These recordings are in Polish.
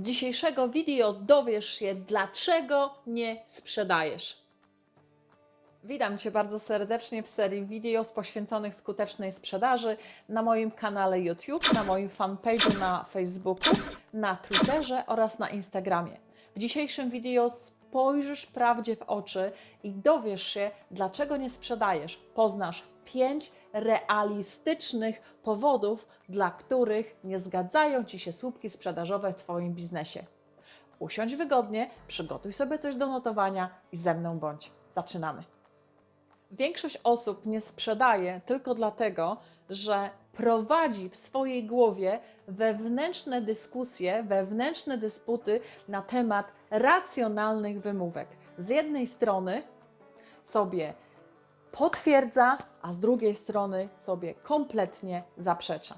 Z dzisiejszego wideo dowiesz się, dlaczego nie sprzedajesz. Witam Cię bardzo serdecznie w serii wideo poświęconych skutecznej sprzedaży na moim kanale YouTube, na moim fanpage'u na Facebooku, na Twitterze oraz na Instagramie. W dzisiejszym wideo spojrzysz prawdzie w oczy i dowiesz się, dlaczego nie sprzedajesz. Poznasz pięć realistycznych powodów, dla których nie zgadzają Ci się słupki sprzedażowe w Twoim biznesie. Usiądź wygodnie, przygotuj sobie coś do notowania i ze mną bądź. Zaczynamy. Większość osób nie sprzedaje tylko dlatego, że prowadzi w swojej głowie wewnętrzne dyskusje, wewnętrzne dysputy na temat racjonalnych wymówek. Z jednej strony sobie potwierdza, a z drugiej strony sobie kompletnie zaprzecza.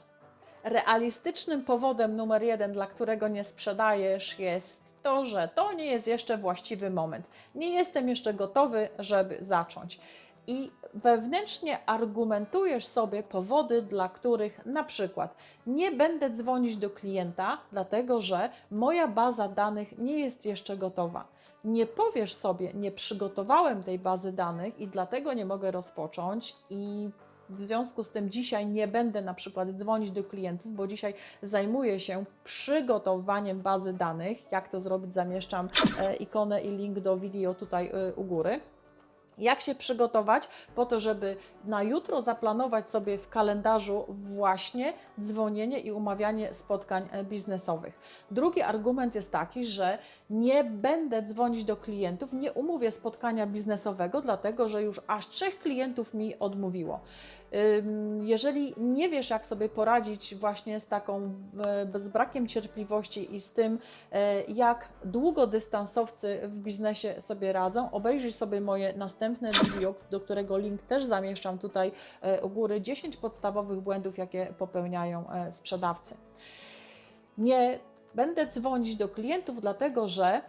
Realistycznym powodem numer jeden, dla którego nie sprzedajesz, jest to, że to nie jest jeszcze właściwy moment. Nie jestem jeszcze gotowy, żeby zacząć. I wewnętrznie argumentujesz sobie powody, dla których na przykład nie będę dzwonić do klienta, dlatego że moja baza danych nie jest jeszcze gotowa nie powiesz sobie, nie przygotowałem tej bazy danych i dlatego nie mogę rozpocząć i w związku z tym dzisiaj nie będę na przykład dzwonić do klientów, bo dzisiaj zajmuję się przygotowaniem bazy danych. Jak to zrobić? Zamieszczam e, ikonę i link do wideo tutaj e, u góry. Jak się przygotować po to, żeby na jutro zaplanować sobie w kalendarzu właśnie dzwonienie i umawianie spotkań e, biznesowych? Drugi argument jest taki, że nie będę dzwonić do klientów, nie umówię spotkania biznesowego, dlatego że już aż trzech klientów mi odmówiło. Jeżeli nie wiesz, jak sobie poradzić właśnie z taką z brakiem cierpliwości i z tym, e, jak długodystansowcy w biznesie sobie radzą, obejrzyj sobie moje następne video, do którego link też zamieszczam tutaj e, u góry, 10 podstawowych błędów, jakie popełniają e, sprzedawcy. Nie będę dzwonić do klientów, dlatego że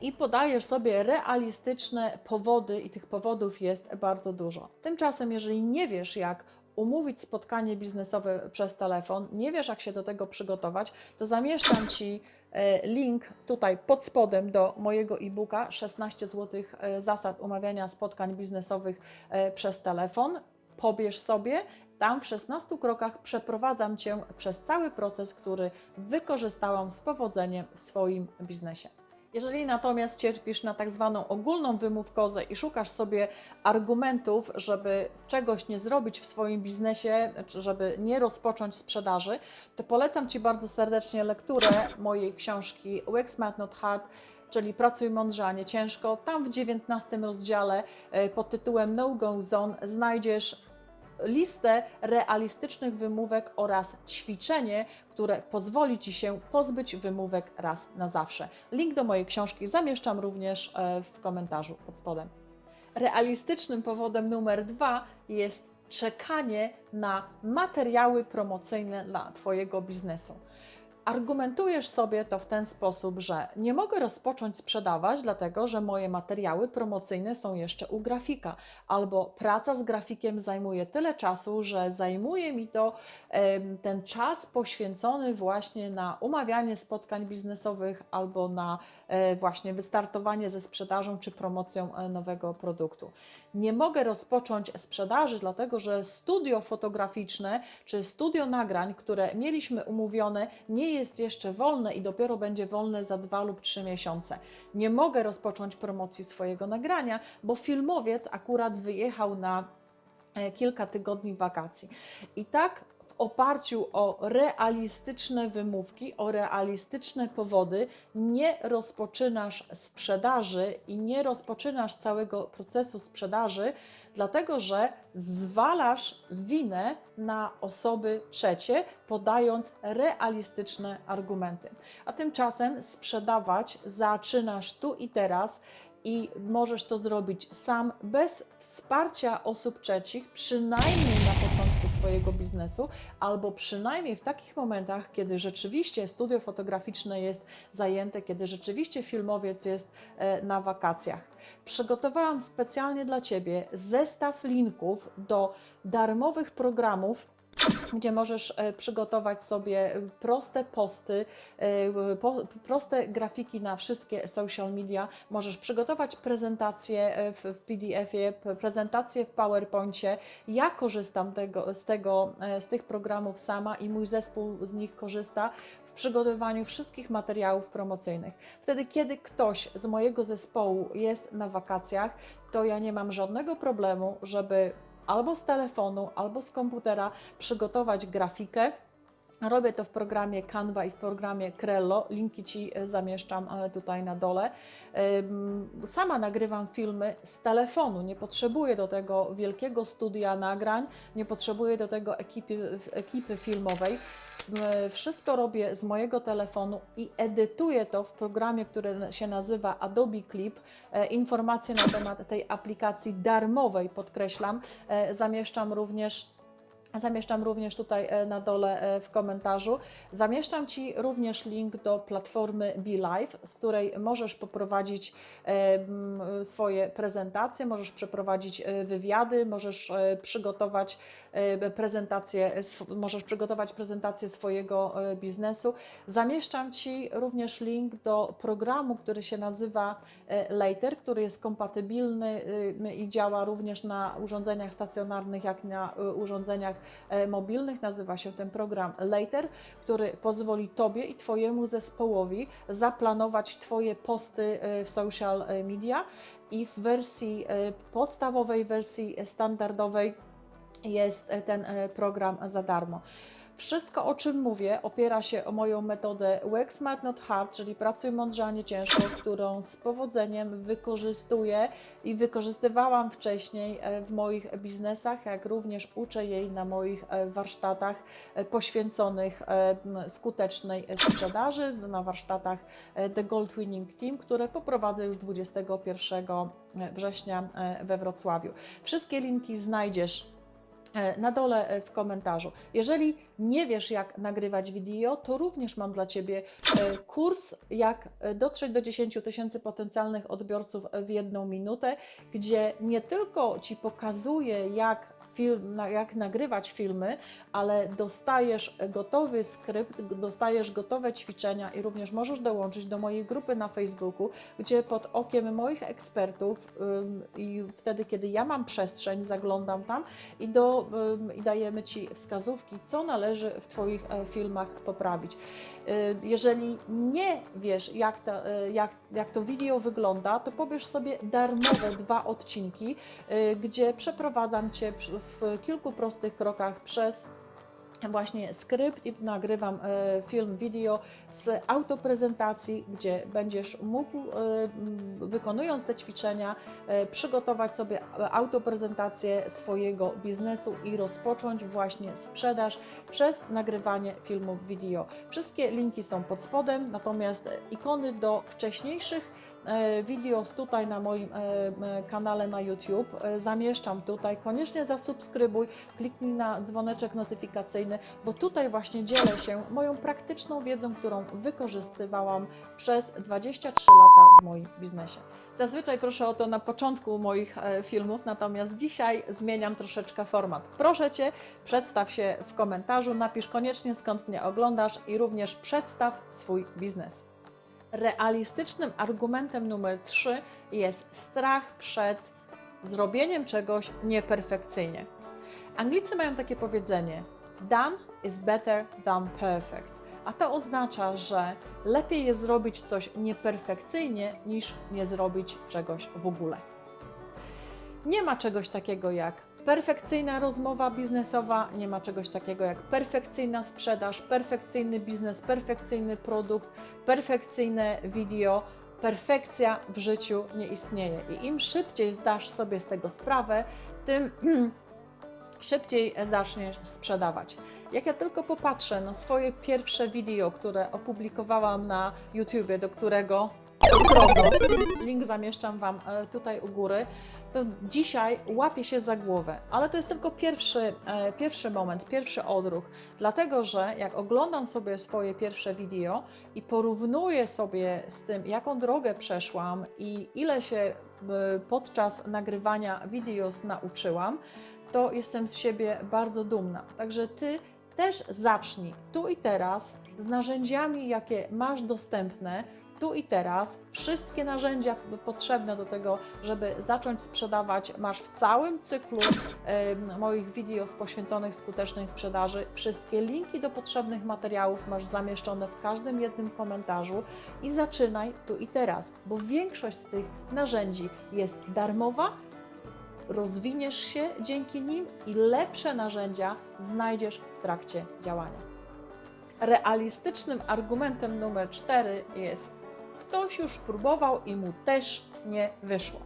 i podajesz sobie realistyczne powody, i tych powodów jest bardzo dużo. Tymczasem, jeżeli nie wiesz, jak umówić spotkanie biznesowe przez telefon, nie wiesz, jak się do tego przygotować, to zamieszczam Ci e, link tutaj pod spodem do mojego e-booka 16 zł zasad umawiania spotkań biznesowych e, przez telefon. Pobierz sobie. Tam w 16 krokach przeprowadzam Cię przez cały proces, który wykorzystałam z powodzeniem w swoim biznesie. Jeżeli natomiast cierpisz na tak zwaną ogólną wymówkozę i szukasz sobie argumentów, żeby czegoś nie zrobić w swoim biznesie, czy żeby nie rozpocząć sprzedaży, to polecam Ci bardzo serdecznie lekturę mojej książki Work Smart Not Hard, czyli Pracuj mądrze, a nie ciężko. Tam w 19 rozdziale e, pod tytułem No Go Zone znajdziesz listę realistycznych wymówek oraz ćwiczenie, które pozwoli Ci się pozbyć wymówek raz na zawsze. Link do mojej książki zamieszczam również e, w komentarzu pod spodem. Realistycznym powodem numer dwa jest czekanie na materiały promocyjne dla Twojego biznesu. Argumentujesz sobie to w ten sposób, że nie mogę rozpocząć sprzedawać, dlatego że moje materiały promocyjne są jeszcze u grafika, albo praca z grafikiem zajmuje tyle czasu, że zajmuje mi to ten czas poświęcony właśnie na umawianie spotkań biznesowych albo na e, właśnie wystartowanie ze sprzedażą czy promocją e, nowego produktu. Nie mogę rozpocząć sprzedaży, dlatego że studio fotograficzne czy studio nagrań, które mieliśmy umówione, nie jest jeszcze wolne i dopiero będzie wolne za dwa lub trzy miesiące. Nie mogę rozpocząć promocji swojego nagrania, bo filmowiec akurat wyjechał na e, kilka tygodni wakacji. I tak oparciu o realistyczne wymówki, o realistyczne powody, nie rozpoczynasz sprzedaży i nie rozpoczynasz całego procesu sprzedaży, dlatego że zwalasz winę na osoby trzecie, podając realistyczne argumenty. A tymczasem sprzedawać zaczynasz tu i teraz i możesz to zrobić sam bez wsparcia osób trzecich, przynajmniej na początku swojego biznesu, albo przynajmniej w takich momentach, kiedy rzeczywiście studio fotograficzne jest zajęte, kiedy rzeczywiście filmowiec jest e, na wakacjach. Przygotowałam specjalnie dla Ciebie zestaw linków do darmowych programów gdzie możesz e, przygotować sobie e, proste posty, e, proste grafiki na wszystkie social media. Możesz przygotować prezentację e, w, PDF-ie, p- prezentację w PowerPoincie. Ja korzystam tego, z, tego, z tych programów sama i mój zespół z nich korzysta w przygotowywaniu wszystkich materiałów promocyjnych. Wtedy, kiedy ktoś z mojego zespołu jest na wakacjach, to ja nie mam żadnego problemu, żeby albo z telefonu, albo z komputera przygotować grafikę. Robię to w programie Canva i w programie Crello. Linki Ci e, zamieszczam tutaj na dole. Sama nagrywam filmy z telefonu. Nie potrzebuję do tego wielkiego studia nagrań, nie potrzebuję do tego ekipy, ekipy filmowej. Wszystko robię z mojego telefonu i edytuję to w programie, który się nazywa Adobe Clip. E, Informacje na temat tej aplikacji darmowej, podkreślam, e, zamieszczam również Zamieszczam również tutaj e, na dole e, w komentarzu. Zamieszczam Ci również link do platformy BeLive, z której możesz poprowadzić e, swoje prezentacje, możesz przeprowadzić wywiady, możesz przygotować prezentację, możesz przygotować prezentację swojego biznesu. Zamieszczam Ci również link do programu, który się nazywa Later, który jest kompatybilny y, i działa również na urządzeniach stacjonarnych, jak na y, urządzeniach mobilnych. Nazywa się ten program Later, który pozwoli Tobie i Twojemu zespołowi zaplanować Twoje posty e, w social media i w wersji e, podstawowej, wersji standardowej jest e, ten e, program za darmo. Wszystko, o czym mówię, opiera się o moją metodę Work Smart Not Hard, czyli pracuj mądrze, a nie ciężko, którą z powodzeniem wykorzystuję i wykorzystywałam wcześniej e, w moich biznesach, jak również uczę jej na moich e, warsztatach e, poświęconych skutecznej sprzedaży, na warsztatach The Gold Winning Team, które poprowadzę już 21 września we Wrocławiu. Wszystkie linki znajdziesz na dole e, w komentarzu. Jeżeli nie wiesz, jak nagrywać wideo, to również mam dla Ciebie e, kurs, jak e, dotrzeć do 10 tysięcy potencjalnych odbiorców w jedną minutę, gdzie nie tylko Ci pokazuję, jak, film, jak nagrywać filmy, ale dostajesz gotowy skrypt, dostajesz gotowe ćwiczenia i również możesz dołączyć do mojej grupy na Facebooku, gdzie pod okiem moich ekspertów ym, i wtedy, kiedy ja mam przestrzeń, zaglądam tam i, do, ym, i dajemy Ci wskazówki, co należy w Twoich e, filmach poprawić. Y, Jeżeli nie wiesz, jak, ta, y, jak, jak to wideo wygląda, to pobierz sobie darmowe dwa odcinki, y, gdzie przeprowadzam Cię w kilku prostych krokach przez właśnie skrypt i nagrywam e, film, wideo z autoprezentacji, gdzie będziesz mógł, e, wykonując te ćwiczenia, e, przygotować sobie autoprezentację swojego biznesu i rozpocząć właśnie sprzedaż przez nagrywanie filmów wideo. Wszystkie linki są pod spodem, natomiast ikony do wcześniejszych videos tutaj na moim e, kanale na YouTube. E, Zamieszczam tutaj. Koniecznie zasubskrybuj, kliknij na dzwoneczek notyfikacyjny, bo tutaj właśnie dzielę się moją praktyczną wiedzą, którą wykorzystywałam przez 23 lata w moim biznesie. Zazwyczaj proszę o to na początku moich e, filmów, natomiast dzisiaj zmieniam troszeczkę format. Proszę Cię, przedstaw się w komentarzu, napisz koniecznie skąd mnie oglądasz i również przedstaw swój biznes. Realistycznym argumentem numer 3 jest strach przed zrobieniem czegoś nieperfekcyjnie. Anglicy mają takie powiedzenie: Done is better than perfect. A to oznacza, że lepiej jest zrobić coś nieperfekcyjnie, niż nie zrobić czegoś w ogóle. Nie ma czegoś takiego jak perfekcyjna rozmowa biznesowa, nie ma czegoś takiego jak perfekcyjna sprzedaż, perfekcyjny biznes, perfekcyjny produkt, perfekcyjne video. Perfekcja w życiu nie istnieje. I im szybciej zdasz sobie z tego sprawę, tym szybciej zaczniesz sprzedawać. Jak ja tylko popatrzę na swoje pierwsze wideo, które opublikowałam na YouTubie, do którego drodze, link zamieszczam Wam e, tutaj u góry, to dzisiaj łapię się za głowę. Ale to jest tylko pierwszy, e, pierwszy moment, pierwszy odruch. Dlatego, że jak oglądam sobie swoje pierwsze wideo i porównuję sobie z tym, jaką drogę przeszłam i ile się e, podczas nagrywania videos nauczyłam, to jestem z siebie bardzo dumna. Także Ty też zacznij tu i teraz z narzędziami, jakie masz dostępne, tu i teraz. Wszystkie narzędzia potrzebne do tego, żeby zacząć sprzedawać, masz w całym cyklu em, moich videos poświęconych skutecznej sprzedaży. Wszystkie linki do potrzebnych materiałów masz zamieszczone w każdym jednym komentarzu i zaczynaj tu i teraz, bo większość z tych narzędzi jest darmowa. Rozwiniesz się dzięki nim i lepsze narzędzia znajdziesz w trakcie działania. Realistycznym argumentem numer cztery jest: ktoś już próbował i mu też nie wyszło.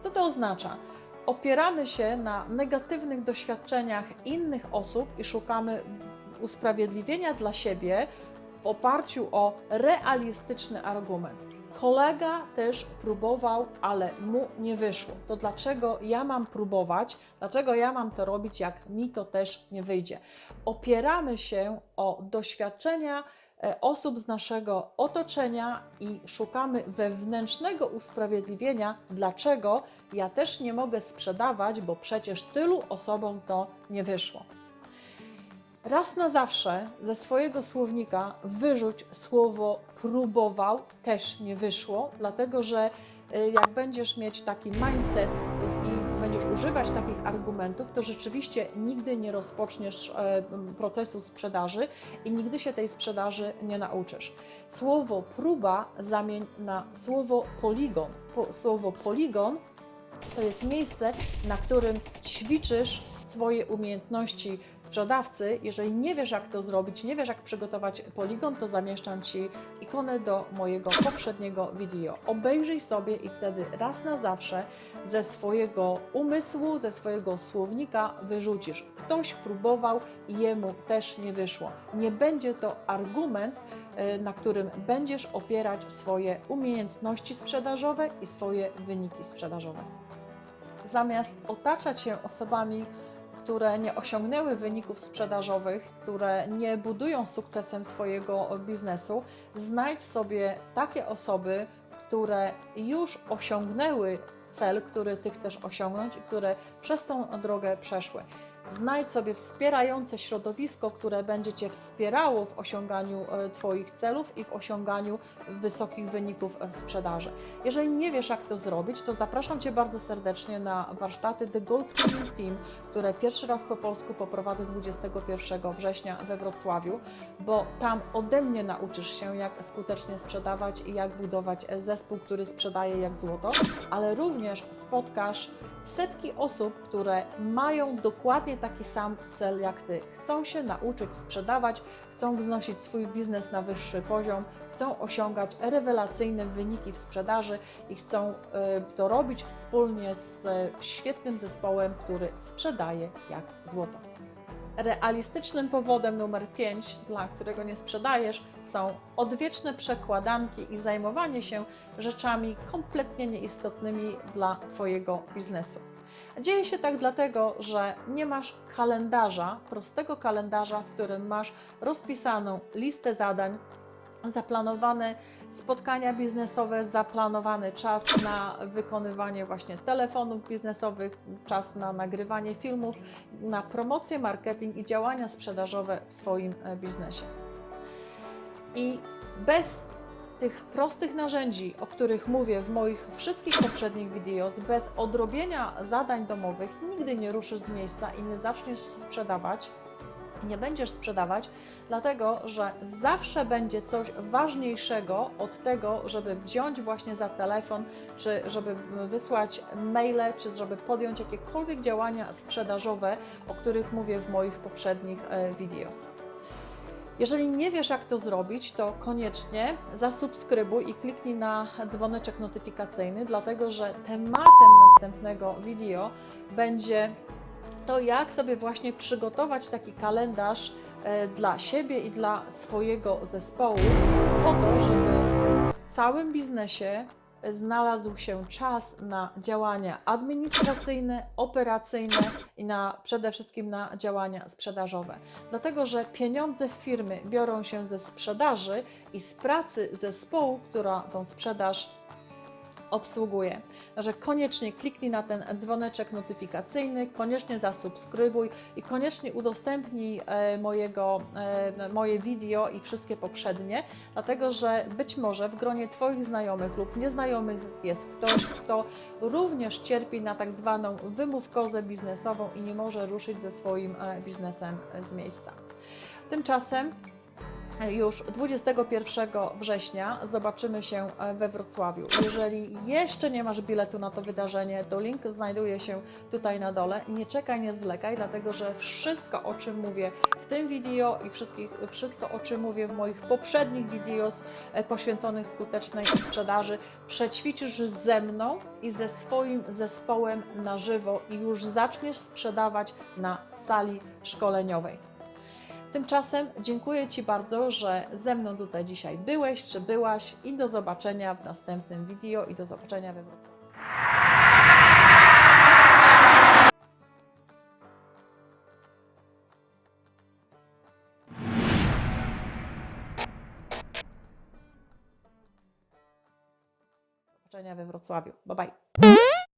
Co to oznacza? Opieramy się na negatywnych doświadczeniach innych osób i szukamy usprawiedliwienia dla siebie w oparciu o realistyczny argument. Kolega też próbował, ale mu nie wyszło. To dlaczego ja mam próbować? Dlaczego ja mam to robić, jak mi to też nie wyjdzie? Opieramy się o doświadczenia osób z naszego otoczenia i szukamy wewnętrznego usprawiedliwienia, dlaczego ja też nie mogę sprzedawać, bo przecież tylu osobom to nie wyszło. Raz na zawsze ze swojego słownika wyrzuć słowo próbował, też nie wyszło, dlatego że y, jak będziesz mieć taki mindset używać takich argumentów, to rzeczywiście nigdy nie rozpoczniesz e, procesu sprzedaży i nigdy się tej sprzedaży nie nauczysz. Słowo próba zamień na słowo poligon. Po, słowo poligon to jest miejsce, na którym ćwiczysz swoje umiejętności sprzedawcy. Jeżeli nie wiesz, jak to zrobić, nie wiesz, jak przygotować poligon, to zamieszczam Ci ikonę do mojego poprzedniego wideo. Obejrzyj sobie i wtedy raz na zawsze ze swojego umysłu, ze swojego słownika wyrzucisz. Ktoś próbował i jemu też nie wyszło. Nie będzie to argument, y, na którym będziesz opierać swoje umiejętności sprzedażowe i swoje wyniki sprzedażowe zamiast otaczać się osobami, które nie osiągnęły wyników sprzedażowych, które nie budują sukcesem swojego biznesu, znajdź sobie takie osoby, które już osiągnęły cel, który Ty chcesz osiągnąć i które przez tą drogę przeszły. Znajdź sobie wspierające środowisko, które będzie Cię wspierało w osiąganiu e, Twoich celów i w osiąganiu wysokich wyników w sprzedaży. Jeżeli nie wiesz, jak to zrobić, to zapraszam Cię bardzo serdecznie na warsztaty The Gold Training Team, które pierwszy raz po polsku poprowadzę 21 września we Wrocławiu, bo tam ode mnie nauczysz się, jak skutecznie sprzedawać i jak budować zespół, który sprzedaje jak złoto, ale również spotkasz setki osób, które mają dokładnie taki sam cel jak Ty. Chcą się nauczyć sprzedawać, chcą wznosić swój biznes na wyższy poziom, chcą osiągać rewelacyjne wyniki w sprzedaży i chcą y, to robić wspólnie z świetnym zespołem, który sprzedaje jak złoto. Realistycznym powodem numer 5, dla którego nie sprzedajesz, są odwieczne przekładanki i zajmowanie się rzeczami kompletnie nieistotnymi dla Twojego biznesu. Dzieje się tak dlatego, że nie masz kalendarza, prostego kalendarza, w którym masz rozpisaną listę zadań, zaplanowane spotkania biznesowe, zaplanowany czas na wykonywanie właśnie telefonów biznesowych, czas na nagrywanie filmów, na promocję, marketing i działania sprzedażowe w swoim e, biznesie. I bez tych prostych narzędzi, o których mówię w moich wszystkich poprzednich videos, bez odrobienia zadań domowych, nigdy nie ruszysz z miejsca i nie zaczniesz sprzedawać. Nie będziesz sprzedawać, dlatego że zawsze będzie coś ważniejszego od tego, żeby wziąć właśnie za telefon, czy żeby wysłać maile, czy żeby podjąć jakiekolwiek działania sprzedażowe, o których mówię w moich poprzednich e, videos. Jeżeli nie wiesz, jak to zrobić, to koniecznie zasubskrybuj i kliknij na dzwoneczek notyfikacyjny, dlatego że tematem następnego video będzie to, jak sobie właśnie przygotować taki kalendarz e, dla siebie i dla swojego zespołu, po to, żeby w całym biznesie znalazł się czas na działania administracyjne, operacyjne i na, przede wszystkim na działania sprzedażowe. Dlatego, że pieniądze firmy biorą się ze sprzedaży i z pracy zespołu, która tą sprzedaż obsługuję. Że koniecznie kliknij na ten dzwoneczek notyfikacyjny, koniecznie zasubskrybuj i koniecznie udostępnij e, mojego, e, moje wideo i wszystkie poprzednie, dlatego że być może w gronie Twoich znajomych lub nieznajomych jest ktoś, kto również cierpi na tak zwaną wymówkozę biznesową i nie może ruszyć ze swoim e, biznesem z miejsca. Tymczasem już 21 września zobaczymy się e, we Wrocławiu. Jeżeli jeszcze nie masz biletu na to wydarzenie, to link znajduje się tutaj na dole. Nie czekaj, nie zwlekaj, dlatego że wszystko, o czym mówię w tym wideo i wszystko, o czym mówię w moich poprzednich videos e, poświęconych skutecznej sprzedaży, przećwiczysz ze mną i ze swoim zespołem na żywo i już zaczniesz sprzedawać na sali szkoleniowej. Tymczasem dziękuję Ci bardzo, że ze mną tutaj dzisiaj byłeś czy byłaś i do zobaczenia w następnym wideo i do zobaczenia we Wrocławiu. Zobaczenia we Wrocławiu. Bye bye.